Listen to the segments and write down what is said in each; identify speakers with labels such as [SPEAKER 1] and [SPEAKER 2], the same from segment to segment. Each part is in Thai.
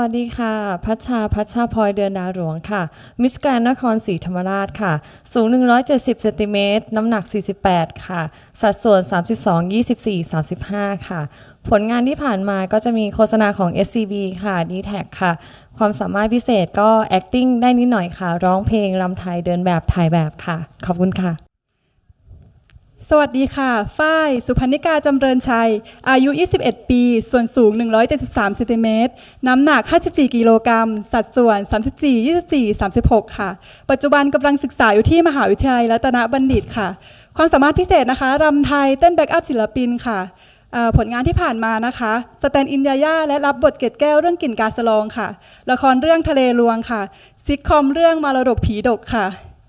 [SPEAKER 1] วัสดีค่ะ พัชชา พัชชาพลอยเดือนดาวหลวงค่ะ มิสแกรนนครศรีธรรมราชค่ะ สูง 170เซนติเมตรน้ำหนัก 48 ค่ะ สัดส่วน 32 24 35 ค่ะ ผลงานที่ผ่านมาก็จะมีโฆษณาของ SCB ค่ะ d t แทค่ะ ความสามารถพิเศษก็ acting ได้นิดหน่อยค่ะ ร้องเพลงรำไทยเดินแบบถ่ายแบบค่ะ ขอบคุณค่ะ
[SPEAKER 2] สวัสดีค่ะ ฝ้าย สุพรรณิกาจำเริญชัย อายุ 21 ปี ส่วนสูง 173เซนติเมตร น้ำหนัก 54 กิโลกรัม สัดส่วน 34 24 36 ค่ะ ปัจจุบันกำลังศึกษาอยู่ที่มหาวิทยาลัยรัตนบัณฑิตค่ะ ความสามารถพิเศษนะคะ รำไทย เต้นแบ็กอัพศิลปินค่ะ ผลงานที่ผ่านมานะคะ สแตนอินยาย่าและรับบทเกตแก้วเรื่องกลิ่นกาสลองค่ะ ละครเรื่องทะเลลวงค่ะ ซิทคอมเรื่องมารดกผีดกค่ะ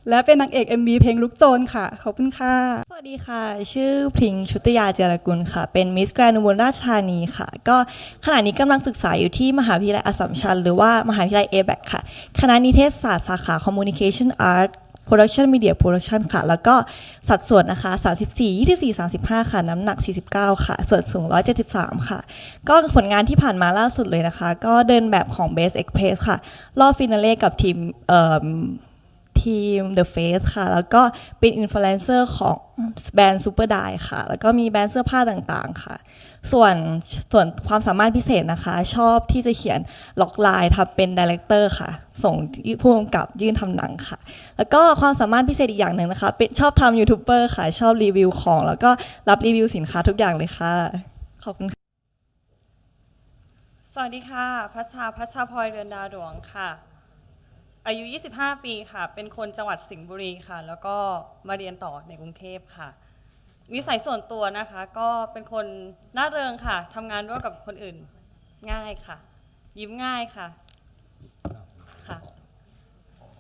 [SPEAKER 2] และเป็นนางเอก MV เพลงลุกโจรค่ะ ขอบคุณค่ะ
[SPEAKER 3] สวัสดีค่ะ ชื่อพริงชุติยาเจรกุลค่ะ เป็นมิสแกรนด์อุบลราชธานีค่ะ ก็ขณะนี้กำลังศึกษาอยู่ที่มหาวิทยาลัยอัสสัมชัญหรือว่ามหาวิทยาลัย a b a c ค่ะ คณะนิเทศศาสตร์สาขา Communication Art Production Media Production ค่ะ แล้วก็สัดส่วนนะคะ 34 24 35 ค่ะ น้ำหนัก 49 ค่ะ ส่วนสูง 173 ค่ะ ก็ผลงานที่ผ่านมาล่าสุดเลยนะคะ ก็เดินแบบของ Base Express ค่ะ รอบฟินาเล่กับทีม ทีม The Face ค่ะ แล้วก็เป็นอินฟลูเอนเซอร์ของแบรนด์ Super d i ค่ะ แล้วก็มีแบรนด์เสื้อผ้าต่างๆค่ะ ส่วนส่วนความสามารถพิเศษนะคะ ชอบที่จะเขียนล็อกไลน์ทำเป็นดีเลกเตอร์ค่ะ ส่งผู้กำกับยื่นทำหนังค่ะ แล้วก็ความสามารถพิเศษอีกอย่างหนึ่งนะคะ เป็นชอบทำยูทูบเบอร์ค่ะ ชอบรีวิวของ แล้วก็รับรีวิวสินค้าทุกอย่างเลยค่ะ ขอบคุณค่ะ
[SPEAKER 1] สวัสดีค่ะ พัชชา พัชชาพลอยเดือนดาวหลวงค่ะ อายุ 25 ปีค่ะ เป็นคนจังหวัดสิงห์บุรีค่ะ แล้วก็มาเรียนต่อในกรุงเทพค่ะนิสัยส่วนตัวนะคะ ก็เป็นคนน่าเริงค่ะทำงานร่วมกับคนอื่นง่ายค่ะ ยิ้มง่ายค่ะ ค่ะ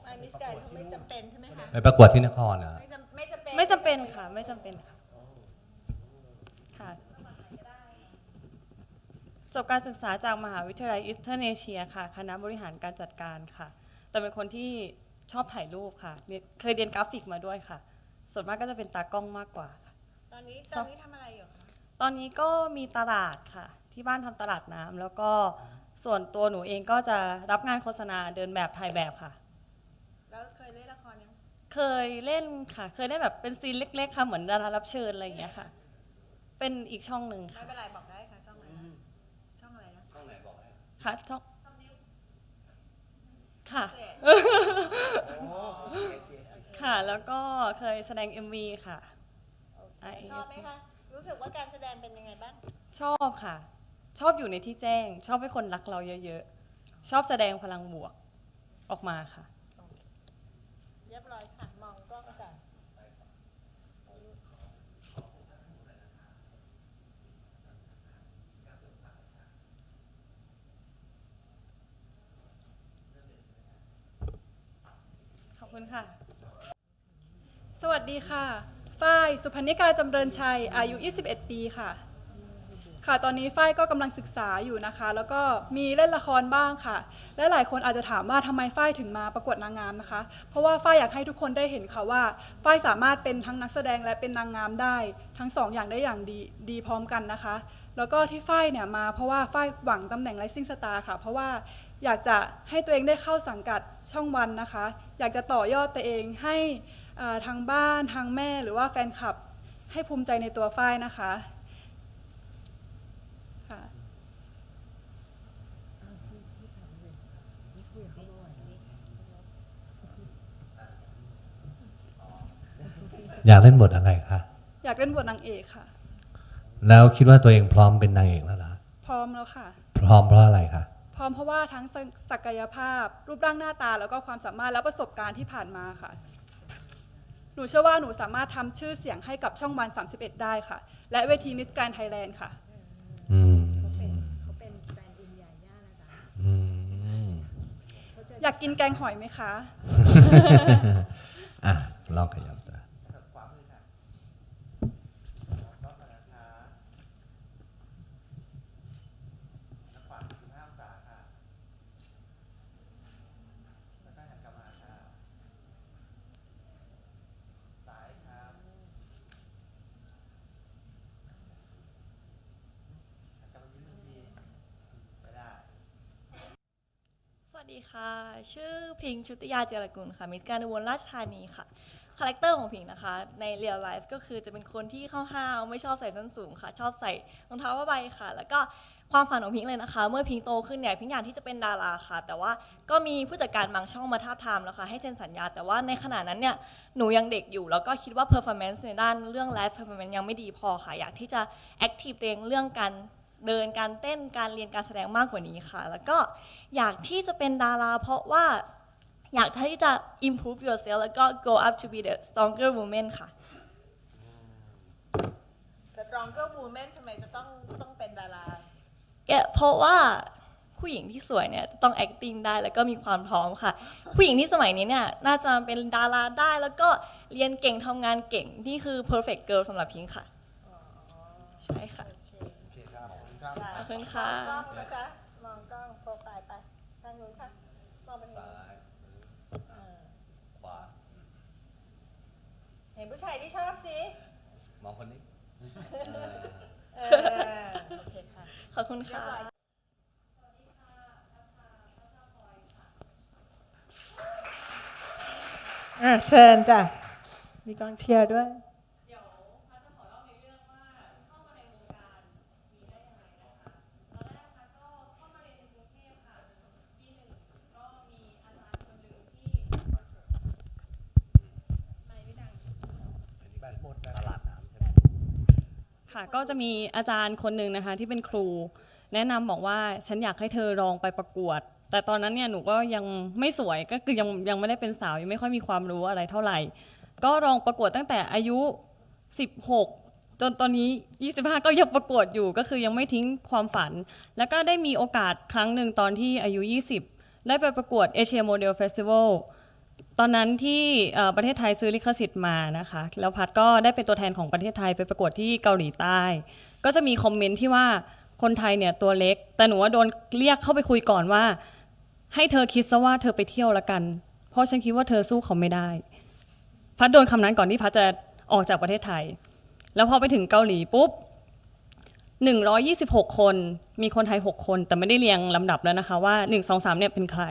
[SPEAKER 4] ไปมิสแกรนด์เขาไม่จำเป็นใช่ไหมคะ
[SPEAKER 5] ไปประกวดที่นครเหรอ
[SPEAKER 4] ไม่จำไม่จำเป็น
[SPEAKER 1] ไม่จำเป็นค่ะ ไม่จำเป็นค่ะ ค่ะ จบการศึกษาจากมหาวิทยาลัยอิสเทอร์เนเชียค่ะ คณะบริหารการจัดการค่ะ แต่เป็นคนที่ชอบถ่ายรูปค่ะเรียนเคยเรียนกราฟิกมาด้วยค่ะ ส่วนมากก็จะเป็นตากล้องมากกว่าค่ะ
[SPEAKER 4] ตอนนี้
[SPEAKER 1] ช
[SPEAKER 4] ต
[SPEAKER 1] อ
[SPEAKER 4] อบนนี้ทำอะไรอยู่คะ
[SPEAKER 1] ตอนนี้ก็มีตลาดค่ะ ที่บ้านทำตลาดน้ำแล้วก็ส่วนตัวหนูเองก็จะรับงานโฆษณาเดินแบบถ่ายแบบค่ะ
[SPEAKER 4] แล้วเคยเล่นละครยัง
[SPEAKER 1] เคยเล่นค่ะ เคยได้แบบเป็นซีนเล็กๆค่ะเหมือนดารารับเชิญอะไรอย่างเงี้ยค่ะ เป็นอีกช่องหนึ่ง
[SPEAKER 4] ไม่
[SPEAKER 1] ค่ะ
[SPEAKER 4] เป็นไรบอกได้ค่ะช่องไหนนะช่องอะไรนะ
[SPEAKER 1] ค่ะช่อง ค่ะ
[SPEAKER 4] เจ็ด
[SPEAKER 1] ค่ะ แล้วก็เคยแสดง MV ค่ะ
[SPEAKER 4] ชอบไหมคะ รู้สึกว่าการแสดงเป็นยังไงบ้าง
[SPEAKER 1] ชอบค่ะ ชอบอยู่ในที่แจ้ง ชอบให้คนรักเราเยอะๆ ชอบแสดงพลังบวกออกมาค่ะ
[SPEAKER 4] เรียบร้อยค่ะ มองกล้องก่อน
[SPEAKER 1] ขอบ คุณค่ะ
[SPEAKER 2] สวัสดีค่ะ ฝ้ายสุพรรณิกาจำเริญชัย อายุ 21 ปีค่ะ ค่ะ ตอนนี้ฝ้ายก็กำลังศึกษาอยู่นะคะ แล้วก็มีเล่นละครบ้างค่ะ และหลายคนอาจจะถามว่าทำไมฝ้ายถึงมาประกวดนางงามนะคะ เพราะว่าฝ้ายอยากให้ทุกคนได้เห็นค่ะว่าฝ้ายสามารถเป็นทั้งนักแสดงและเป็นนางงามได้ ทั้งสองอย่างได้อย่างดีดีพร้อมกันนะคะแล้วก็ที่ฝ้ายเนี่ยมาเพราะว่าฝ้ายหวังตำแหน่ง Rising Star ค่ะ เพราะว่า อยากจะให้ตัวเองได้เข้าสังกัดช่องวันนะคะ อยากจะต่อยอดตัวเองให้เอ่อทางบ้านทางแม่หรือว่าแฟนคลับให้ภูมิใจในตัวฝ้ายนะคะค่ะ
[SPEAKER 5] อยากเล่นบทอะไรคะ
[SPEAKER 2] อยากเล่นบทนางเอกค่ะ
[SPEAKER 5] แล้วคิดว่าตัวเองพร้อมเป็นนางเอกแล้วเหรอ
[SPEAKER 2] พร้อมแล้วค่ะ
[SPEAKER 5] พร้อมเพราะอะไรคะ
[SPEAKER 2] พร้ อมเพราะว่าทั้งศักศักยภาพ รูปร่างหน้าตาแล้วก็ความสามารถและประสบการณ์ที่ผ่านมาค่ะ หนูเชื่อว่าหนูสามารถทำชื่อเสียงให้กับช่องวัน 31 ได้ค่ะ และเวทีมิสแกรนไทยแลนด์ค่ะ
[SPEAKER 5] อืม
[SPEAKER 4] เขาเป็นแฟนอินยาย่านะจ๊ะ
[SPEAKER 5] อืม
[SPEAKER 2] อยากกินแกงหอยไหมคะ
[SPEAKER 5] อะลองขยับ
[SPEAKER 3] ดีค่ะ ชื่อพิงค์ชุติยาเจรกุลค่ะ มิสการอุบลราชธานีค่ะ คาแรคเตอร์ของพิงค์นะคะ ในเรียลไลฟ์ก็คือจะเป็นคนที่ห้าวๆไม่ชอบใส่ส้นสูงค่ะ ชอบใส่รองเท้าผ้าใบค่ะ แล้วก็ความฝันของพิงค์เลยนะคะ เมื่อพิงค์โตขึ้นเนี่ยพิงค์อยากที่จะเป็นดาราค่ะ แต่ว่าก็มีผู้จัดการบางช่องมาท้าบทามแล้วค่ะให้เซ็นสัญญา แต่ว่าในขณะนั้นเนี่ยหนูยังเด็กอยู่ แล้วก็คิดว่า performance ในด้านเรื่อง live performance ยังไม่ดีพอค่ะ อยากที่จะ active ตัวเองเรื่องการเดินการเต้นการเรียนการแสดงมากกว่านี้ค่ะ แล้วก็ อยากที่จะเป็นดาราเพราะว่าอยากที่จะ improve yourself แล้วก็ grow up to be the stronger woman ค่ะ
[SPEAKER 6] Stronger Woman ทำไมจะต้องต้องเป็นดารา
[SPEAKER 3] เอ่อเพราะว่าผู้หญิงที่สวยเนี่ยจะต้อง acting ได้แล้วก็มีความพร้อมค่ะ ผู้หญิงที่สมัยนี้เนี่ยน่าจะเป็นดาราได้แล้วก็เรียนเก่งทำงานเก่ง นี่คือ perfect girl สำหรับพิงค์ค่ะ ใช่ค่ะขอบคุณค่ะ
[SPEAKER 6] มองกล้องนะจ๊ะ มองกล้องโปรไฟล์ไปทางนู้นค่ะ มองไปทางนู้นเออ
[SPEAKER 5] ขวา
[SPEAKER 6] เห็น ผู้ชายที่ชอบสิ
[SPEAKER 5] มองคนนี้
[SPEAKER 6] เออโอเคค่ะ
[SPEAKER 3] ขอบคุณค่ะ
[SPEAKER 6] อะเชิญจ้ะ มีกองเชียร์ด้วย
[SPEAKER 5] ตลาดน้ำใช่ไหม
[SPEAKER 1] ค่ะก็จะมีอาจารย์คนหนึ่งนะคะที่เป็นครู แนะนำบอกว่าฉันอยากให้เธอลองไปประกวด แต่ตอนนั้นเนี่ยหนูก็ยังไม่สวยก็คือยังยังไม่ได้เป็นสาวยังไม่ค่อยมีความรู้อะไรเท่าไหร่ ก็ลองประกวดตั้งแต่อายุ 16 จนตอนนี้ 25 ก็ยังประกวดอยู่ก็คือยังไม่ทิ้งความฝัน แล้วก็ได้มีโอกาสครั้งหนึ่งตอนที่อายุ 20 ได้ไปประกวดเอเตอนนั้นที่ประเทศไทยซื้อลิขสิทธิ์มานะคะ แล้วพัดก็ได้เป็นตัวแทนของประเทศไทยไปประกวดที่เกาหลีใต้ ก็จะมีคอมเมนต์ที่ว่าคนไทยเนี่ยตัวเล็ก แต่หนูว่าโดนเรียกเข้าไปคุยก่อนว่า ให้เธอคิดซะว่าเธอไปเที่ยวละกัน เพราะฉันคิดว่าเธอสู้เขาไม่ได้ พัดโดนคำนั้นก่อนที่พัดจะออกจากประเทศไทย แล้วพอไปถึงเกาหลีปุ๊บ126 คน มีคนไทย 6 คน แต่ไม่ได้เรียงลำดับแล้วนะคะว่า 1 2 3เนี่ยเป็นใคร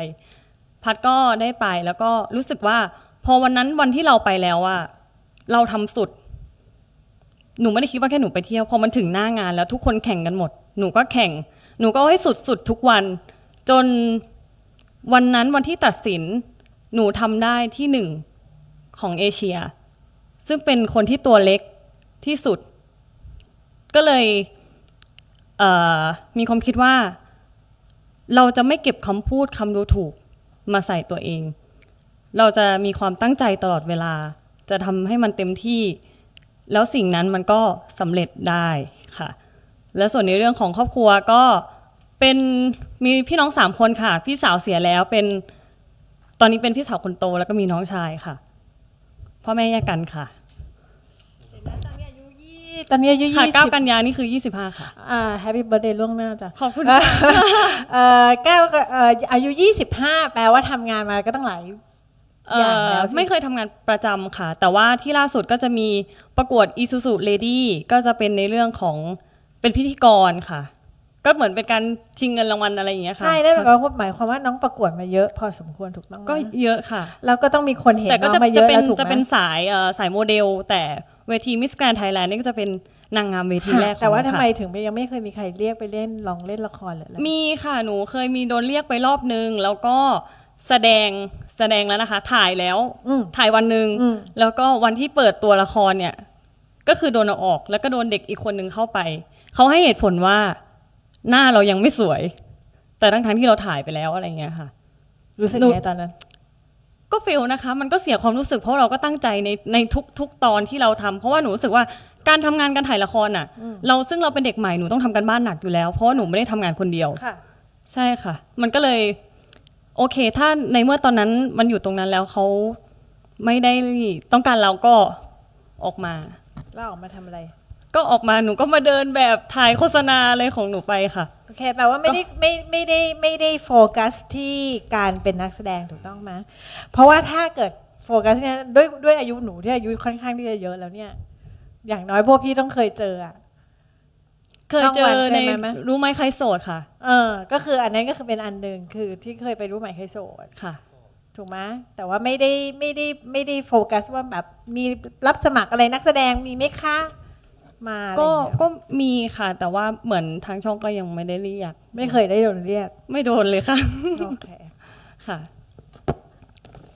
[SPEAKER 1] พัดก็ได้ไปแล้วก็รู้สึกว่า พอวันนั้นวันที่เราไปแล้วอะเราทำสุด หนูไม่ได้คิดว่าแค่หนูไปเที่ยวพอมันถึงหน้างานแล้วทุกคนแข่งกันหมด หนูก็แข่ง หนูก็ให้สุดสุดทุกวัน จนวันนั้นวันที่ตัดสิน หนูทำได้ที่หนึ่งของเอเชีย ซึ่งเป็นคนที่ตัวเล็กที่สุด ก็เลยเมีความคิดว่า เราจะไม่เก็บคำพูดคำดูถูก มาใส่ตัวเอง เราจะมีความตั้งใจตลอดเวลา จะทำให้มันเต็มที่ แล้วสิ่งนั้นมันก็สำเร็จได้ค่ะ และส่วนในเรื่องของครอบครัวก็เป็นมีพี่น้องสามคนค่ะ พี่สาวเสียแล้วเป็นตอนนี้เป็นพี่สาวคนโตแล้วก็มีน้องชายค่ะพ่อแม่แยกกันค่ะ
[SPEAKER 6] ตอนนี้อายุ
[SPEAKER 1] ค่ะ
[SPEAKER 6] ยี่สิบ
[SPEAKER 1] เก้ากันยานี่คือ 25 ค่ะ
[SPEAKER 6] อ่าแฮปปี้เบ t ร์ a เดย์ล่วงหน้าจ้ะ
[SPEAKER 1] ขอบคุณค่ะ
[SPEAKER 6] เอ่อแก้วก็เอ่ออายุยี่สิบห้าแปลว่าทำงานมาก็ต้องหลาย
[SPEAKER 1] เอ่
[SPEAKER 6] อย่าง
[SPEAKER 1] อ
[SPEAKER 6] แล้วสิ
[SPEAKER 1] ไม่เคยทำงานประจำค่ะ แต่ว่าที่ล่าสุดก็จะมีประกวด Isuzu Lady ก็จะเป็นในเรื่องของเป็นพิธีกรค่ะ ก็เหมือนเป็นการชิงเงินรางวัลอะไรอย่างเงี้ยค่ะ
[SPEAKER 6] ใช่ได้หมายความว่าหมายความว่าน้องประกวดมาเยอะพอสมควรถูกต้องไหม
[SPEAKER 1] ก็เยอะค่ะ
[SPEAKER 6] แล้วก็ต้องมีคนเห็น
[SPEAKER 1] แต่ก็
[SPEAKER 6] น้อง
[SPEAKER 1] จะ
[SPEAKER 6] มาเย
[SPEAKER 1] จะ
[SPEAKER 6] อะ
[SPEAKER 1] เป็น
[SPEAKER 6] แล้วถูกไหม
[SPEAKER 1] จะเป็นสายเอ่อสายโมเดล แต่ เวทีมิสแกรนไทยแลนด์นี่ก็จะเป็นนางงามเวทีแรก
[SPEAKER 6] ค่ะ
[SPEAKER 1] ของ
[SPEAKER 6] แต่ว่า
[SPEAKER 1] เรา
[SPEAKER 6] ทำ
[SPEAKER 1] ค่ะ
[SPEAKER 6] ไมถึงยังไม่เคยมีใครเรียกไปเล่นลองเล่นละครหรืออะไร
[SPEAKER 1] มีค่ะหนูเคยมีโดนเรียกไปรอบนึง แล้วก็แสดงแสดงแล้วนะคะ ถ่ายแล้ว
[SPEAKER 6] อืม
[SPEAKER 1] ถ่ายวันหนึ่ง
[SPEAKER 6] อืม
[SPEAKER 1] แล้วก็วันที่เปิดตัวละครเนี่ย ก็คือโดนเอาออก แล้วก็โดนเด็กอีกคนหนึ่งเข้าไปเขาให้เหตุผลว่า หน้าเรายังไม่สวย แต่ทั้งทั้งๆที่เราถ่ายไปแล้วอะไรเงี้ยค่ะ
[SPEAKER 6] รู้สึก
[SPEAKER 1] หนู
[SPEAKER 6] ไงตอนนั้น
[SPEAKER 1] ก็เฟลนะคะ มันก็เสียความรู้สึกเพราะเราก็ตั้งใจในในทุกทุกตอนที่เราทำเพราะว่าหนูรู้สึกว่าการทำงานการถ่ายละครน่ะ
[SPEAKER 6] อืม
[SPEAKER 1] เราซึ่งเราเป็นเด็กใหม่หนูต้องทำกันบ้านหนักอยู่แล้ว เพราะว่าหนูไม่ได้ทำงานคนเดียว
[SPEAKER 6] ค่ะ
[SPEAKER 1] ใช่ค่ะ มันก็เลย โอเค ถ้าในเมื่อตอนนั้นมันอยู่ตรงนั้นแล้วเขาไม่ได้ต้องการเราก็ออกมา
[SPEAKER 6] แล้วออกมาทำอะไร
[SPEAKER 1] ก็ออกมาหนูก็มาเดินแบบถ่ายโฆษณาอะไรของหนูไปค่ะ
[SPEAKER 6] โอเคแปลว่าไม่ได้ไม่ไม่ได้ไม่ได้โฟกัสที่การเป็นนักแสดงถูกต้องไหมเพราะว่าถ้าเกิดโฟกัสเนี่ยด้วยด้วยอายุหนูที่อายุค่อนข้างที่จะเยอะแล้วเนี่ย อย่างน้อยพวกพี่ต้องเคยเจออะ
[SPEAKER 1] เคยเจ
[SPEAKER 6] ช่อง
[SPEAKER 1] อ
[SPEAKER 6] วัน
[SPEAKER 1] ใน
[SPEAKER 6] เคยไหม
[SPEAKER 1] รู้ไหมใครโสดค่ะ
[SPEAKER 6] เออ ก็คืออันนั้นก็คือเป็นอันหนึ่งคือที่เคยไปรู้ใหม่เคยโสด
[SPEAKER 1] ค่ะ
[SPEAKER 6] ถูกไหมแต่ว่าไม่ได้ไม่ได้ไม่ได้โฟกัสว่าแบบมีรับสมัครอะไรนักแสดงมีไหมคะ มาอะไร
[SPEAKER 1] ก็
[SPEAKER 6] อย่างเงี้ย
[SPEAKER 1] ก็มีค่ะ แต่ว่าเหมือนทางช่องก็ยังไม่ได้เรียก
[SPEAKER 6] ไม่เคยได้โดนเรียก
[SPEAKER 1] ไม่โดนเลยค่ะ
[SPEAKER 6] โอเค
[SPEAKER 1] ค่ะ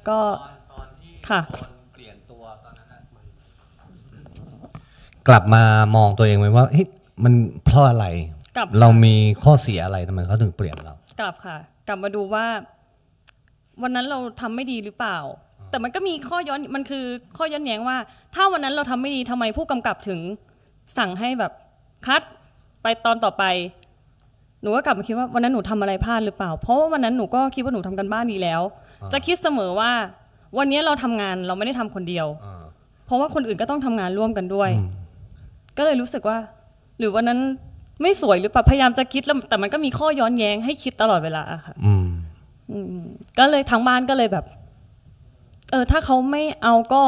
[SPEAKER 1] ก็
[SPEAKER 5] ตอนตอนที่
[SPEAKER 1] ค่ะ
[SPEAKER 5] โดนเปลี่ยนตัวตอนนั้นน่ะกลับมามองตัวเองไหมว่าเฮ้ยมันเพราะอะไร
[SPEAKER 1] กลับ
[SPEAKER 5] เรามีข้อเสียอะไรทำไมเขาถึงเปลี่ยนเรา
[SPEAKER 1] กลับค่ะ กลับมาดูว่า วันนั้นเราทำไม่ดีหรือเปล่า แต่มันก็มีข้อย้อนมันคือข้อย้อนแย้งว่า ถ้าวันนั้นเราทำไม่ดีทำไมผู้กำกับถึง สั่งให้แบบคัดไปตอนต่อไป หนูก็กลับมาคิดว่าวันนั้นหนูทำอะไรพลาดหรือเปล่า เพราะว่าวันนั้นหนูก็คิดว่าหนูทำกันบ้านดีแล้ว
[SPEAKER 5] อ่า
[SPEAKER 1] จะคิดเสมอว่า วันนี้เราทำงานเราไม่ได้ทำคนเดียว
[SPEAKER 5] อ่า
[SPEAKER 1] เพราะว่าคนอื่นก็ต้องทำงานร่วมกันด้วย
[SPEAKER 5] อืม
[SPEAKER 1] ก็เลยรู้สึกว่า หรือวันนั้นไม่สวยหรือเปล่าพยายามจะคิดแล้วแต่มันก็มีข้อย้อนแย้งให้คิดตลอดเวลาอะค่ะ
[SPEAKER 5] อืม
[SPEAKER 1] อืมก็เลยทางบ้านก็เลยแบบ เออ ถ้าเขาไม่เอาก็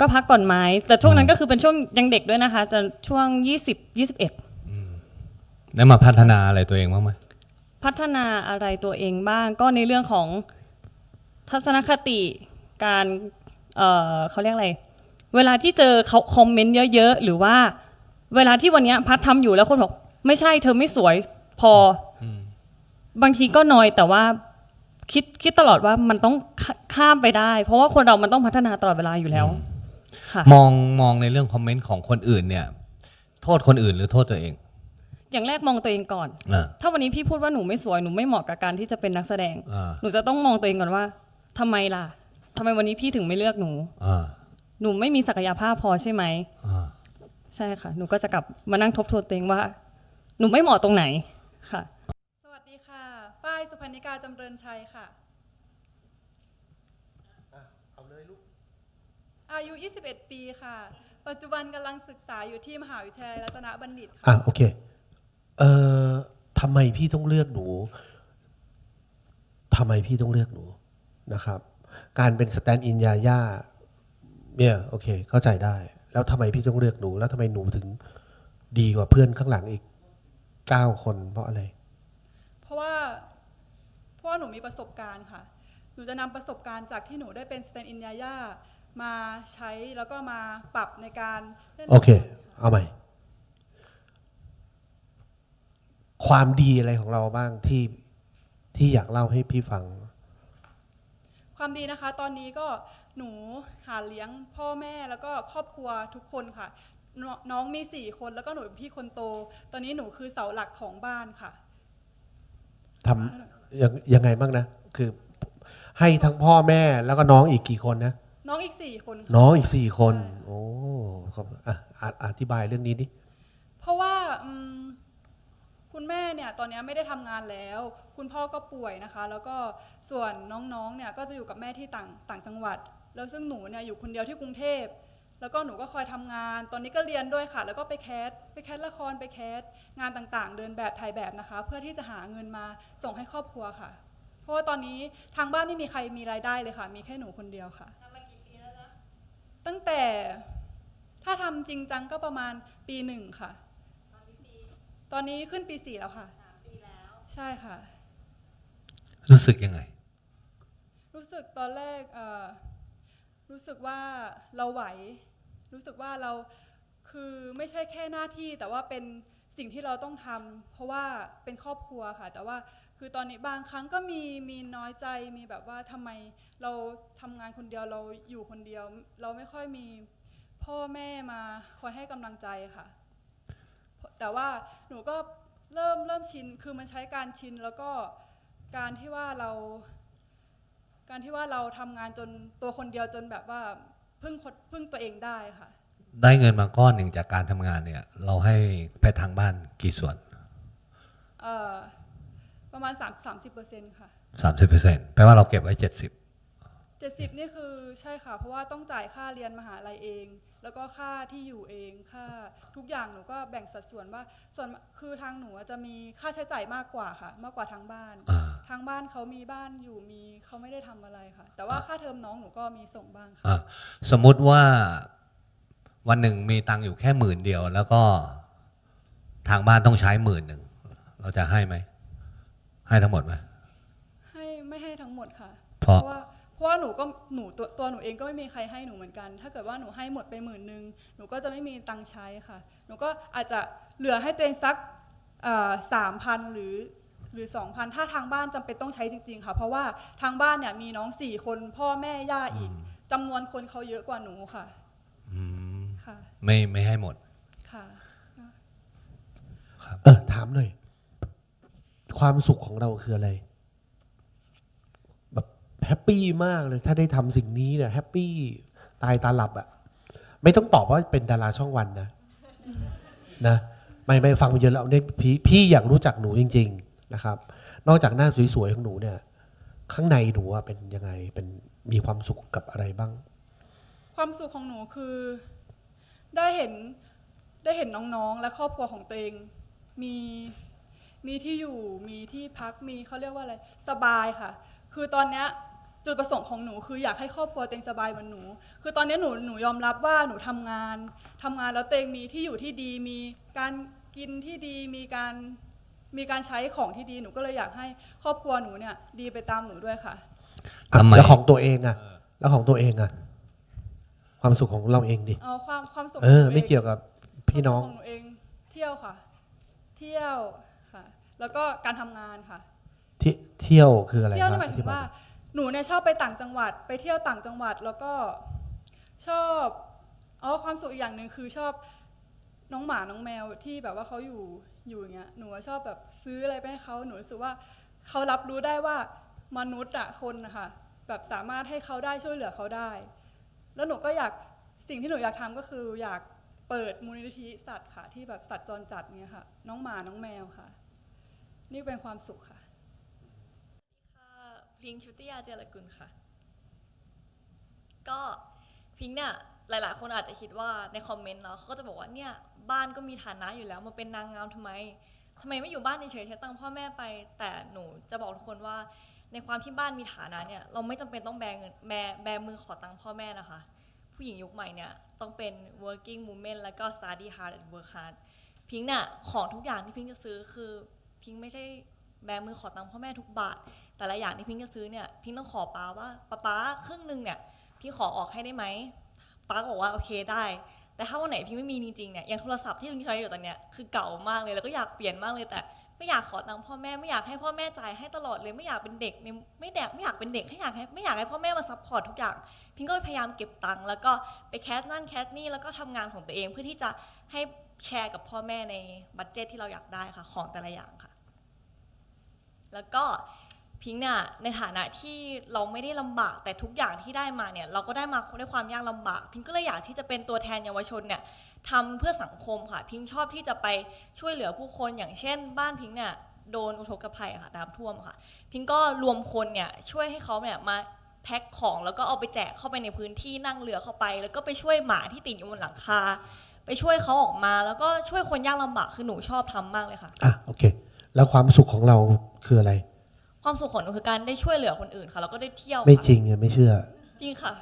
[SPEAKER 1] ก็พักก่อนไหมแต่ช่วงนั้นก็คือเป็นช่วงยังเด็กด้วยนะคะจะช่วงยี่สิบยี่สิบเอ็ด
[SPEAKER 5] ได้มาพัฒนาอะไรตัวเองบ้างไหม
[SPEAKER 1] พัฒนาอะไรตัวเองบ้างก็ในเรื่องของทัศนคติการเออเขาเรียกอะไร เวลาที่เจอเขาคอมเมนต์เยอะๆ หรือว่า เวลาที่วันเนี้ยพัดทำอยู่แล้วคนบอกไม่ใช่เธอไม่สวยพออ
[SPEAKER 5] ม
[SPEAKER 1] บางทีก็นอยแต่ว่าคิดคิดตลอดว่ามันต้องขข้ามไปได้ เพราะว่าคนเรามันต้องพัฒนาตลอดเวลาอยู่แล้ว ค่ะ
[SPEAKER 5] มองมองในเรื่องคอมเมนต์ของคนอื่นเนี่ย โทษคนอื่นหรือโทษตัวเอง
[SPEAKER 1] อย่างแรกมองตัวเองก่อน
[SPEAKER 5] อ่า
[SPEAKER 1] ถ้าวันนี้พี่พูดว่าหนูไม่สวยหนูไม่เหมาะกับการที่จะเป็นนักแสดง
[SPEAKER 5] อ่า
[SPEAKER 1] หนูจะต้องมองตัวเองก่อนว่าทำไมล่ะทำไมวันนี้พี่ถึงไม่เลือกหนู
[SPEAKER 5] อ่า
[SPEAKER 1] หนูไม่มีศักยภาพพอใช่ไหม
[SPEAKER 5] อ่า
[SPEAKER 1] ใช่ค่ะ หนูก็จะกลับมานั่งทบทวนตัวเองว่า หนูไม่เหมาะตรงไหนค่ะ
[SPEAKER 2] สวัสดีค่ะ ฝ้ายสุพรรณิกาจำเริญชัยค่ะ อายุ 21 ปีค่ะ ปัจจุบันกำลังศึกษาอยู่ที่มหาวิทยาลัยรัตนบัณฑิตค่ะ
[SPEAKER 7] อะโอเค เอ่อทำไมพี่ต้องเลือกหนูทำไมพี่ต้องเลือกหนูนะครับ การเป็นสแตนด์อินยาย่าเนี่ยโอเค เข้าใจได้ แล้วทำไมพี่ต้องเลือกหนู แล้วทำไมหนูถึงดีกว่าเพื่อนข้างหลังอีกเก้าคน เพราะอะไร
[SPEAKER 2] เพราะว่าเพราะว่าหนูมีประสบการณ์ค่ะ หนูจะนำประสบการณ์จากที่หนูได้เป็นสแตนด์อินยาย่า มาใช้แล้วก็มาปรับในการล่นละร
[SPEAKER 7] โอเค เอาใหม่ ความดีอะไรของเราบ้างที่ที่อยากเล่าให้พี่ฟัง
[SPEAKER 2] ความดีนะคะ ตอนนี้ก็หนูหาเลี้ยงพ่อแม่แล้วก็ครอบครัวทุกคนค่ะนน้องมีสี่คนแล้วก็หนูเป็นพี่คนโต ตอนนี้หนูคือเสาหลักของบ้านค่ะ
[SPEAKER 7] ทำยังยังไงบ้างนะ คือ ให้ทั้งพ่อแม่แล้วก็น้องอีกกี่คนนะ
[SPEAKER 2] น้องอีกสี่คนค่ะ
[SPEAKER 7] น้องอีกสี่คน
[SPEAKER 2] ใช่
[SPEAKER 7] โอ้ครับอะอะอธิบายเรื่องนี้ดิ
[SPEAKER 2] เพราะว่าอืมคุณแม่เนี่ยตอนนี้ไม่ได้ทำงานแล้ว คุณพ่อก็ป่วยนะคะ แล้วก็ส่วนน้องๆเนี่ยก็จะอยู่กับแม่ที่ต่างต่างจังหวัด แล้วซึ่งหนูเนี่ยอยู่คนเดียวที่กรุงเทพ แล้วก็หนูก็คอยทำงาน ตอนนี้ก็เรียนด้วยค่ะ แล้วก็ไปแคสไปแคสละครไปแคสงานต่างๆ เดินแบบถ่ายแบบนะคะ เพื่อที่จะหาเงินมาส่งให้ครอบครัวค่ะ เพราะว่าตอนนี้ทางบ้านไม่มีใครมีรายได้เลยค่ะ มีแค่หนูคนเดียวค่ะ ตั้งแต่ถ้าทำจริงจังก็ประมาณปีหนึ่งค่ะ ตอนนี้ขึ้นปีสี่แล้วค่ะปีแล้วใช่ค่ะ
[SPEAKER 5] รู้สึกยังไง
[SPEAKER 2] รู้สึกตอนแรกเอ่อรู้สึกว่าเราไหว รู้สึกว่าเราคือไม่ใช่แค่หน้าที่แต่ว่าเป็น สิ่งที่เราต้องทำเพราะว่าเป็นครอบครัวค่ะ แต่ว่าคือตอนนี้บางครั้งก็มีมีน้อยใจมีแบบว่าทำไมเราทำงานคนเดียวเราอยู่คนเดียว เราไม่ค่อยมีพ่อแม่มาคอยให้กำลังใจค่ะ แต่ว่าหนูก็เริ่มเริ่มชินคือมันใช้การชินแล้วก็การที่ว่าเรา การที่ว่าเราทำงานจนตัวคนเดียวจนแบบว่าพึ่งคนพึ่งตัวเองได้ค่ะ
[SPEAKER 5] ได้เงินมาก้อนหนึ่งจากการทำงานเนี่ย เราให้ไปทางบ้านกี่ส่วน
[SPEAKER 2] เอ่อ ประมาณ3 30เปอร์เซ็นต์ค่ะ
[SPEAKER 5] สามสิบเปอร์เซ็นต์แปลว่าเราเก็บไว้เจ็ดสิบ
[SPEAKER 2] 70นี่คือใช่ค่ะ เพราะว่าต้องจ่ายค่าเรียนมหาลัยเอง แล้วก็ค่าที่อยู่เองค่าทุกอย่างหนูก็แบ่งสัดส่วนว่าส่วนคือทางหนูจะมีค่าใช้จ่ายมากกว่าค่ะ มากกว่าทางบ้าน
[SPEAKER 5] อ่า
[SPEAKER 2] ทางบ้านเขามีบ้านอยู่มีเขาไม่ได้ทำอะไรค่ะ แต่ว่าค่าเทอมน้องหนูก็มีส่งบ้างค่ะ
[SPEAKER 5] อ่าสมมุติว่า วันหนึ่งมีตังค์อยู่แค่หมื่นเดียว แล้วก็ทางบ้านต้องใช้หมื่นหนึ่งเราจะให้ไหม ให้ทั้งหมดไหม
[SPEAKER 2] ให้ไม่ให้ทั้งหมดค่ะ
[SPEAKER 5] เพราะ
[SPEAKER 2] ว่าเพราะว่าหนูก็หนูตัวตัวหนูเองก็ไม่มีใครให้หนูเหมือนกัน ถ้าเกิดว่าหนูให้หมดไปหมื่นหนึ่งหนูก็จะไม่มีตังค์ใช้ค่ะ หนูก็อาจจะเหลือให้ตัวเองสักสามพันหรือหรือสองพันถ้าทางบ้านจำเป็นต้องใช้จริง ๆ ค่ะ เพราะว่าทางบ้านเนี่ยมีน้องสี่คนพ่อแม่ย่าอีกจำนวนคนเขาเยอะกว่าหนูค่ะ
[SPEAKER 5] อืม
[SPEAKER 2] ค่ะ
[SPEAKER 5] ไม่ไม่ให้หมด
[SPEAKER 2] ค่ะ
[SPEAKER 7] เออถามหน่อยความสุขของเราคืออะไร แบบแฮปปี้มากเลยถ้าได้ทำสิ่งนี้เนี่ยแฮปปี้ตายตาหลับอะ่ะไม่ต้องตอบว่าเป็นดาราช่องวันนะ นะ ไม่ไม่ฟังมาเยอะแล้วเนี่ยพี่พี่อยากรู้จักหนูจริง ๆ นะครับ นอกจากหน้าสวยๆของหนูเนี่ย ข้างในหนูอะเป็นยังไงเป็นมีความสุขกับอะไรบ้าง
[SPEAKER 2] ความสุขของหนูคือ ได้เห็นได้เห็นน้องๆ และครอบครัวของตัวเองมีมีที่อยู่มีที่พักมีเขาเรียกว่าอะไรสบายค่ะ คือตอนเนี้ยจุดประสงค์ของหนูคืออยากให้ครอบครัวตัวเองสบายเหมือนหนู คือตอนเนี้ยหนูหนูยอมรับว่าหนูทำงานทำงานแล้วตัวเองมีที่อยู่ที่ดี มีการกินที่ดี มีการมีการใช้ของที่ดี หนูก็เลยอยากให้ครอบครัวหนูเนี่ยดีไปตามหนูด้วยค่ะ
[SPEAKER 7] อะ
[SPEAKER 5] ทำไม
[SPEAKER 7] แล้วของตัวเองอะแล้วของตัวเองอะ ความสุขของเราเองดิ
[SPEAKER 2] เอาความความสุขข
[SPEAKER 7] เอ
[SPEAKER 2] องห
[SPEAKER 7] อ
[SPEAKER 2] นู
[SPEAKER 7] ไม่
[SPEAKER 2] ง
[SPEAKER 7] เกี่ยวกับพี่น้อง
[SPEAKER 2] ความสุขของหนูเองเที่ยวค่ะ เที่ยวค่ะ แล้วก็การทำงานค่ะ
[SPEAKER 7] ที่เที่ยวคืออะไร
[SPEAKER 2] เที่ยว
[SPEAKER 7] ครั
[SPEAKER 2] นี่
[SPEAKER 7] บ
[SPEAKER 2] หมาย
[SPEAKER 7] อ
[SPEAKER 2] ถึ
[SPEAKER 7] ธิ
[SPEAKER 2] ง
[SPEAKER 7] บา
[SPEAKER 2] ว่าย หนูเนี่ยชอบไปต่างจังหวัด ไปเที่ยวต่างจังหวัดแล้วก็ชอบอ๋อความสุขอีกอย่างหนึ่งคือชอบน้องหมาน้องแมวที่แบบว่าเขาอยู่อยู่อย่างเงี้ยหนูอะชอบแบบซื้ออะไรไปให้เขาหนูรู้สึกว่าเขารับรู้ได้ว่ามนุษย์อะคนนะคะแบบสามารถให้เขาได้ช่วยเหลือเขาได้ แล้วหนูก็อยากสิ่งที่หนูอยากทำก็คือ อยากเปิดมูลนิธิสัตว์ค่ะ ที่แบบสัตว์จรจัดเนี่ยค่ะ น้องหมาน้องแมวค่ะ นี่เป็นความสุขค่ะ
[SPEAKER 3] ค่ะพิงค์ชุติยาเจรกุลค่ะ ก็พิงค์เนี่ยหลาย ๆ คนอาจจะคิดว่าในคอมเมนต์เนาะเขาก็จะบอกว่าเนี่ยบ้านก็มีฐานะอยู่แล้วมาเป็นนางงามทำไมทำไมไม่อยู่บ้านเฉยๆใช้ตังค์พ่อแม่ไป แต่หนูจะบอกทุกคนว่า ในความที่บ้านมีฐานะเนี่ยเราไม่จำเป็นต้องแบเงินแบแบมือขอตังค์พ่อแม่นะคะ ผู้หญิงยุคใหม่เนี่ยต้องเป็น working woman แล้วก็ study hard and work hard พิงค์เนี่ยของทุกอย่างที่พิงค์จะซื้อคือพิงค์ไม่ใช่แบมือขอตังค์พ่อแม่ทุกบาท แต่ละอย่างที่พิงค์จะซื้อเนี่ยพิงค์ต้องขอป้าว่าป้าป้าครึ่งหนึ่งเนี่ยพิงค์ขอออกให้ได้ไหมป้าบอกว่าโอเคได้ แต่ถ้าวันไหนพิงค์ไม่มีจริงๆเนี่ยอย่างโทรศัพท์ที่พิงใช้อยู่ตอนเนี้ยคือเก่ามากเลยแล้วก็อยากเปลี่ยนมากเลยแต่ ไม่อยากขอตังค์พ่อแม่ไม่อยากให้พ่อแม่จ่ายให้ตลอดเลยไม่อยากเป็นเด็กเนี่ยไม่แดกไม่อยากเป็นเด็กให้อยากให้ไม่อยากให้พ่อแม่มาซัพพอร์ตทุกอย่าง พิงก็พยายามเก็บตังค์แล้วก็ไปแคสนั่นแคสนี่แล้วก็ทำงานของตัวเองเพื่อที่จะให้แชร์กับพ่อแม่ในบัตเจตที่เราอยากได้ค่ะของแต่ละอย่างค่ะ แล้วก็พิงเนี่ยในฐานะที่เราไม่ได้ลำบากแต่ทุกอย่างที่ได้มาเนี่ยเราก็ได้มาด้วยความยากลำบาก พิงก็เลยอยากที่จะเป็นตัวแทนเยาวชนเนี่ย ทำเพื่อสังคมค่ะ พิงค์ชอบที่จะไปช่วยเหลือผู้คนอย่างเช่น บ้านพิงค์เนี่ยโดนอุทกภัยค่ะน้ำท่วมค่ะ พิงค์ก็รวมคนเนี่ยช่วยให้เขาเนี่ยมาแพ็คของแล้วก็เอาไปแจกเข้าไปในพื้นที่นั่งเรือเข้าไป แล้วก็ไปช่วยหมาที่ติดอยู่บนหลังคา ไปช่วยเขาออกมา แล้วก็ช่วยคนยากลำบากคือหนูชอบทำมากเลยค่ะ
[SPEAKER 7] อะโอเค แล้วความสุขของเราคืออะไร
[SPEAKER 3] ความสุขของหนูคือการได้ช่วยเหลือคนอื่นค่ะแล้วก็ได้เที่ยว
[SPEAKER 7] ไม่
[SPEAKER 3] ค่ะ
[SPEAKER 7] จริงอะไม่เชื่อ
[SPEAKER 3] จริงค่ะ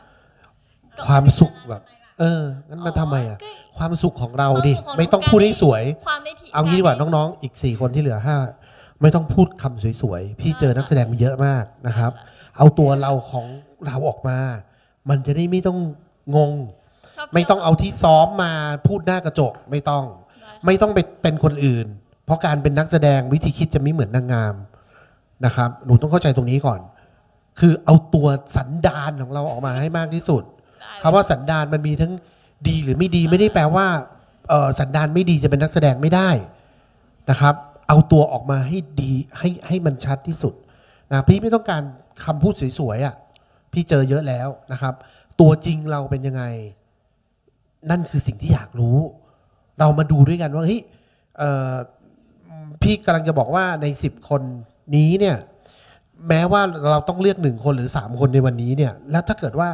[SPEAKER 3] ก็
[SPEAKER 7] ความสุขแบบ เอองั้นมาทำไมอะ
[SPEAKER 3] ก็
[SPEAKER 7] ความสุขของเราดิ
[SPEAKER 3] ความสุขของ
[SPEAKER 7] ไม่ต้องพูดให้สวย
[SPEAKER 3] ความได้ที่
[SPEAKER 7] เอางี้ดีกว่าน้องๆ อีกสี่คนที่เหลือห้าไม่ต้องพูดคำสวยๆ พี่เจอนักแสดงมาเยอะมากนะครับ เอาตัวเราของเราออกมา มันจะได้ไม่ต้องงง
[SPEAKER 3] ชบที่ยว
[SPEAKER 7] ไม่ต้องเอาที่ซ้อมมาพูดหน้ากระจกไม่ต้อง
[SPEAKER 3] ได้ค่ะ
[SPEAKER 7] ไม่ต้องไปเป็นคนอื่น เพราะการเป็นนักแสดงวิธีคิดจะไม่เหมือนนางงามนะครับ หนูต้องเข้าใจตรงนี้ก่อน คือเอาตัวสันดานของเราออกมาให้มากที่สุด
[SPEAKER 3] ได้
[SPEAKER 7] คำว่าสันดานมันมีทั้งดีหรือไม่ดีไม่ได้แปลว่าเอ่อสันดานไม่ดีจะเป็นนักแสดงไม่ได้นะครับ เอาตัวออกมาให้ดีให้ให้มันชัดที่สุดนะพี่ไม่ต้องการคำพูดสวยๆอะพี่เจอเยอะแล้วนะครับ ตัวจริงเราเป็นยังไง นั่นคือสิ่งที่อยากรู้ เรามาดูด้วยกันว่าเฮ้ยเอ่อพี่กำลังจะบอกว่าในสิบคนนี้เนี่ย แม้ว่าเราต้องเลือกหนึ่งคนหรือสามคนในวันนี้เนี่ย แล้วถ้าเกิดว่า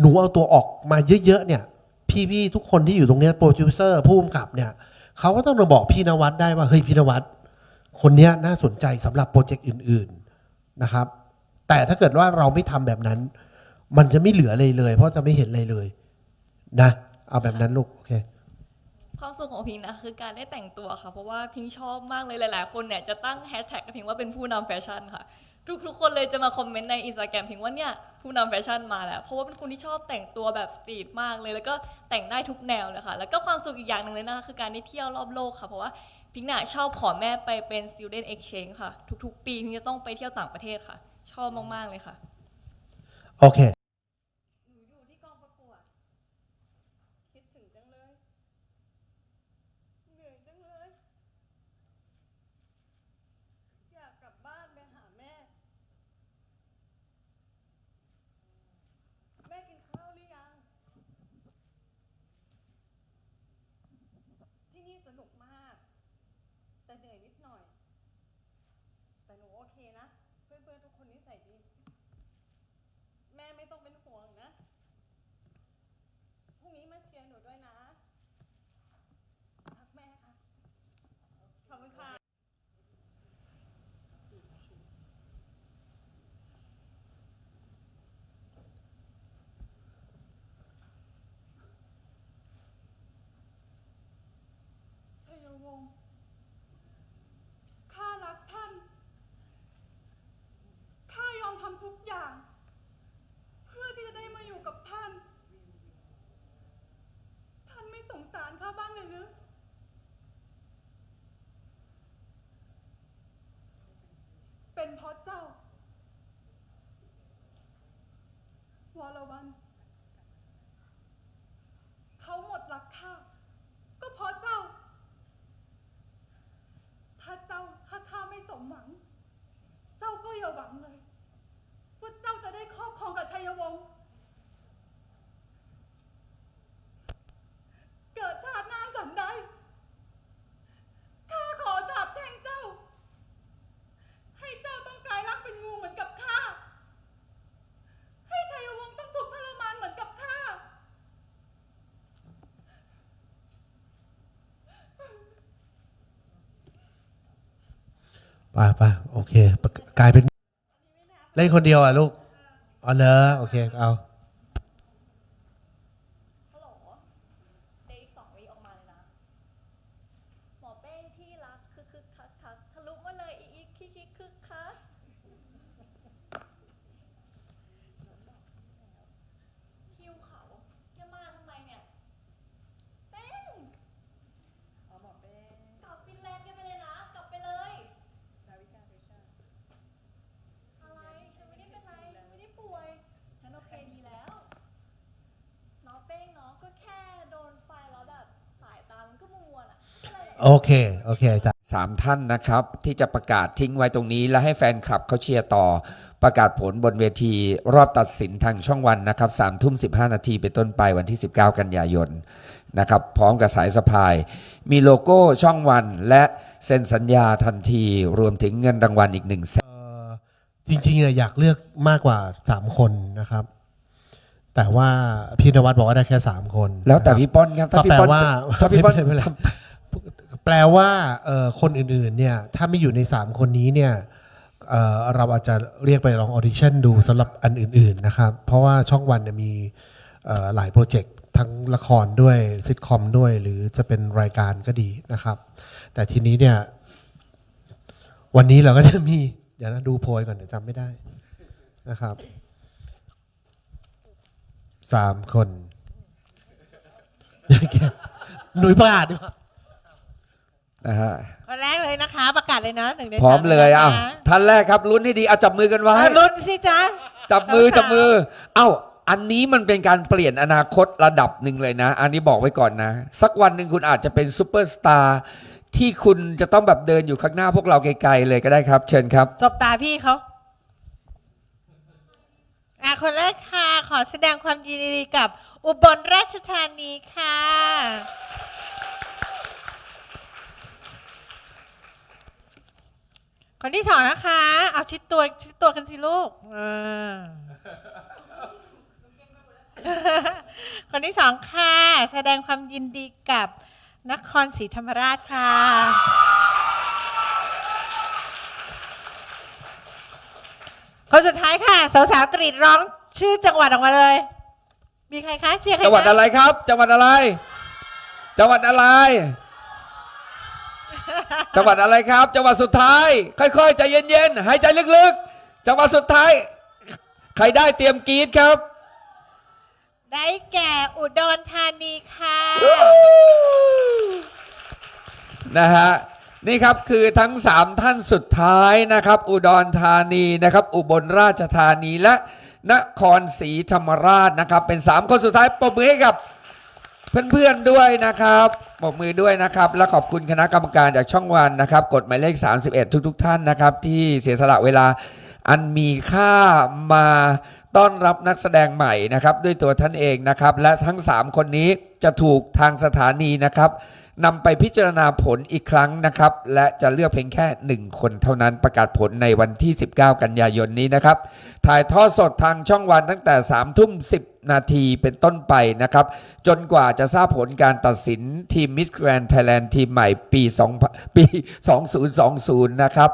[SPEAKER 7] หนูเอาตัวออกมาเยอะๆเนี่ยพี่ๆทุกคนที่อยู่ตรงเนี้ยโปรดิวเซอร์ผู้กำกับเนี่ยเขาก็ต้องมาบอกพี่นวัดได้ว่าเฮ้ยพี่นวัดคนเนี้ยน่าสนใจสำหรับโปรเจกต์อื่น ๆนะครับ แต่ถ้าเกิดว่าเราไม่ทำแบบนั้น มันจะไม่เหลือเลยเลย เพราะจะไม่เห็นอะไรเลย นะ เอาแบบนั้นลูกโอเค
[SPEAKER 3] ความสุขของพิงค์นะคือการได้แต่งตัวค่ะ เพราะว่าพิงค์ชอบมากเลยหลาย ๆ คนเนี่ยจะตั้งแฮชแท็กกับพิงค์ว่าเป็นผู้นำแฟชั่นค่ะ ทุกๆคนเลยจะมาคอมเมนต์ในอินสตาแกรมพิงว่าเนี่ยผู้นำแฟชั่นมาแล้วเพราะว่าเป็นคนที่ชอบแต่งตัวแบบสตรีทมากเลย แล้วก็แต่งได้ทุกแนวเลยค่ะ แล้วก็ความสุขอีกอย่างหนึ่งเลยนะคะคือการได้เที่ยวรอบโลกค่ะ เพราะว่าพิงหน่ะชอบขอแม่ไปเป็น student exchange ค่ะ ทุกๆ ปีพิงจะต้องไปเที่ยวต่างประเทศค่ะ ชอบมากๆเลยค่ะ
[SPEAKER 7] โอเค
[SPEAKER 2] อยู่ที่กองประกวด คิดถึงจังเลย เหนื่อยจังเลย อยากกลับบ้านไปหาแม่ แม่กินข้าวหรือยัง ที่นี่สนุกมาก แต่เหนื่อยนิดหน่อย แต่หนูโอเคนะ เพื่อนๆทุกคนนิสัยดี แม่ไม่ต้องเป็นห่วงนะ พรุ่งนี้มาเชียร์หนูด้วยนะรักแม่ค่ะ ขอบคุณค่ะ ชัยวงศ์ข้ารักท่าน ข้ายอมทำทุกอย่าง เพื่อที่จะได้มาอยู่กับท่าน ท่านไม่สงสารข้าบ้างเลยหรือ เป็นเพราะเจ้าวรวัน เขาหมดรักข้าก็เพราะเจ้า ถ้าเจ้าข้าข้าไม่สมหวัง เจ้าก็อย่าหวังเลย ว่าเจ้าจะได้ครอบครองกับชัยวงศ์ เกิดชาติหน้าฉันใดข้าขอสาบแช่งเจ้า ให้เจ้าต้องกลายร่างเป็นงูเหมือนกับข้า ให้ชัยวงศ์ต้องถูกทรมานเหมือนกับข้า
[SPEAKER 7] ไปไปโอเค กลายเป็นเล่นคนเดียวอะลูกอ๋อเนอะโอเค เอา
[SPEAKER 3] ฮัลโหลเดย์อีกสองวีออกมาเลยนะ หมอเป้งที่รักคึกคึกคักคักทะลุมาเลยอีกอีกคิกคิกคึกคักคิวเขาจะมาทำไมเนี่ย เป้งอ๋อหมอเป้งกลับฟินแลนด์กันไปเลยนะ กลับไปเลยอะไร ฉันไม่ได้เป็นไร ฉันไม่ได้ป่วย ฉันโอเคดีแล้ว เนาะเป้งเนาะก็แค่โดนไฟแล้วแบบสายตามันก็มัวน่ะก็เลย
[SPEAKER 7] โอเค โอเคจ้ะ
[SPEAKER 8] สามท่านนะครับ ที่จะประกาศทิ้งไว้ตรงนี้ และให้แฟนคลับเขาเชียร์ต่อ ประกาศผลบนเวที รอบตัดสินทางช่องวันนะครับสามทุ่มสินาทีเป็นต้นไปวันที่ 19 กันยายนนะครับพร้อมกับสายสะพาย มีโลโก้ช่องวันและเซ็นสัญญาทันที รวมถึงเงินรางวัลอีกหนึ่งแสน
[SPEAKER 7] เอ่อจริงๆอะอยากเลือกมากกว่าสามคนนะครับ แต่ว่าพี่นวัดบอกว่าได้แค่สามคน
[SPEAKER 8] แล้วแต่
[SPEAKER 7] นะครับ
[SPEAKER 8] พี่ป้อนครับ
[SPEAKER 7] ก็
[SPEAKER 8] ถ้าพี่
[SPEAKER 7] แปล
[SPEAKER 8] ป้อน
[SPEAKER 7] ว่า
[SPEAKER 8] ถ้าพี่ป้อน
[SPEAKER 7] ไม่เป็นไร
[SPEAKER 8] ทำ
[SPEAKER 7] แปลว่าคนอื่นๆเนี่ยถ้าไม่อยู่ในสามคนนี้เนี่ยเเราอาจจะเรียกไปลองออดิชั่นดูสำหรับอันอื่นๆนะครับ เพราะว่าช่องวันเนี่ยมีหลายโปรเจกต์ทั้งละครด้วยซิทคอมด้วย หรือจะเป็นรายการก็ดีนะครับ แต่ทีนี้เนี่ย วันนี้เราก็จะมี เดี๋ยวนะดูโพยก่อนเดี๋ยวจำไม่ได้นะครับสามคน หนุ่ยประกาศดีกว่า
[SPEAKER 8] นะฮะ
[SPEAKER 6] คนแรกเลยนะคะ ประกาศเลยนะหนึ่งใน
[SPEAKER 8] พร้อมเลย
[SPEAKER 6] สา
[SPEAKER 8] อะ
[SPEAKER 6] นะคะ
[SPEAKER 8] ท่านแรกครับลุ้นให้ดีเอาจับมือกันไว้
[SPEAKER 6] อะลุ้นสิจ๊ะ
[SPEAKER 8] จับมือ
[SPEAKER 6] สาวๆ
[SPEAKER 8] จับมือ เอ้าอันนี้มันเป็นการเปลี่ยนอนาคตระดับหนึ่งเลยนะ อันนี้บอกไว้ก่อนนะ สักวันหนึ่งคุณอาจจะเป็นซูเปอร์สตาร์ที่คุณจะต้องแบบเดินอยู่ข้างหน้าพวกเราไกลๆเลยก็ได้ครับ เชิญครับ
[SPEAKER 6] จบตาพี่เขาอะคนแรกค่ะ ขอแสดงความยินดีกับอุบลราชธานีค่ะ คนที่สองนะคะ เอาชิดตัวชิดตัวกันสิลูกคนที่สองค่ะ แสดงความยินดีกับนครศรีธรรมราชค่ะ คนสุดท้ายค่ะ สาวๆกรีดร้องชื่อจังหวัดออกมาเลย มีใครคะเชียร์ใคร
[SPEAKER 8] จังหวัดอะไรครับ จังหวัดอะไร จังหวัดอะไร จังหวัดอะไรครับ จังหวัดสุดท้าย ค่อยๆใจเย็นๆหายใจลึกๆ จังหวัดสุดท้าย ใครได้เตรียมกรีดครับ
[SPEAKER 6] ได้แก่อุดรธานีค่ะ
[SPEAKER 8] นะฮะนี่ครับคือทั้ง 3 ท่านสุดท้ายนะครับ อุดรธานีนะครับ อุบลราชธานีและนครศรีธรรมราชนะครับ เป็น 3 คนสุดท้ายปรบมือให้กับ เพื่อนๆด้วยนะครับปรบมือด้วยนะครับ และขอบคุณคณะกรรมการจากช่องวันนะครับ กฎหมายเลข 31 ทุก ๆ ท่านนะครับ ที่เสียสละเวลาอันมีค่ามาต้อนรับนักแสดงใหม่นะครับ ด้วยตัวท่านเองนะครับ และทั้ง 3 คนนี้จะถูกทางสถานีนะครับ นำไปพิจารณาผลอีกครั้งนะครับ และจะเลือกเพียงแค่ 1 คนเท่านั้นประกาศผลในวันที่ 19 กันยายนนี้นะครับ ถ่ายทอดสดทางช่องวันตั้งแต่ 3 ทุ่ม 10 นาทีเป็นต้นไปนะครับ จนกว่าจะทราบผลการตัดสินทีมมิสแกรน n ไทยแลนด์ทีมใหม่ปี 2 ปี 2020 นะครับ